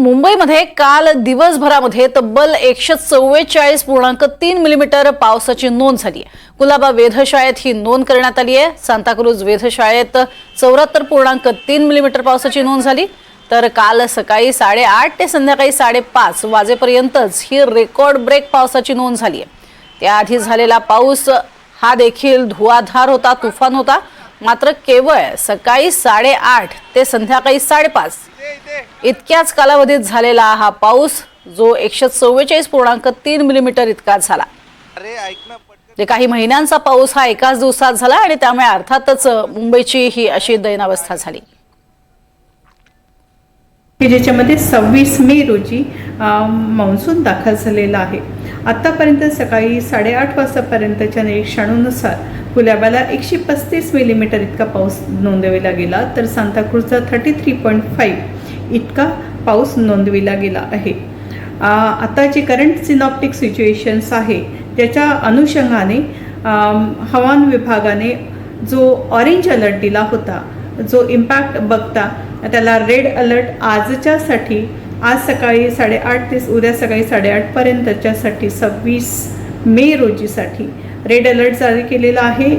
मुंबईमध्ये काल दिवसभरामध्ये तब्बल एकशे चव्वेचाळीस पूर्णांक तीन मिलीमीटर पावसाची नोंद झाली आहे. कुलाबा वेधशाळेत ही नोंद करण्यात आली आहे. सांताक्रूज वेधशाळेत चौऱ्याहत्तर पूर्णांक तीन मिलीमीटर पावसाची नोंद झाली. तर काल सकाळी साडेआठ ते संध्याकाळी साडेपाच वाजेपर्यंतच ही रेकॉर्ड ब्रेक पावसाची नोंद झाली आहे. त्याआधी झालेला पाऊस हा देखील धुवाधार होता तुफान होता. मात्र केवळ सकाळी साडेआठ ते संध्याकाळी साडेपाच इतक्याच कालावधीत झालेला हा पाऊस जो एकशे चव्वेचाळीस पूर्णांक तीन मिलीमीटर इतका झाला. जे काही महिन्यांचा पाऊस हा एकाच दिवसात झाला आणि त्यामुळे अर्थातच मुंबईची ही अशी दैनावस्था झाली. की ज्याच्यामध्ये सव्वीस मे रोजी मान्सून दाखल झालेला आहे. आत्तापर्यंत सकाळी साडेआठ वाजतापर्यंतच्या निरीक्षणानुसार कुलाब्याला एकशे पस्तीस मिलीमीटर इतका पाऊस नोंदविला गेला तर सांताक्रूजचा थर्टी थ्री पॉईंट फाईव्ह इतका पाऊस नोंदविला गेला आहे. आता जे करंट सिनॉप्टिक सिच्युएशन्स आहे त्याच्या अनुषंगाने हवामान विभागाने जो ऑरेंज अलर्ट दिला होता जो इम्पॅक्ट बघता त्याला रेड अलर्ट आजच्यासाठी आज सकाळी साडेआठ ते उद्या सकाळी साडेआठपर्यंतच्यासाठी सव्वीस मे रोजीसाठी रेड अलर्ट जारी केलेला आहे.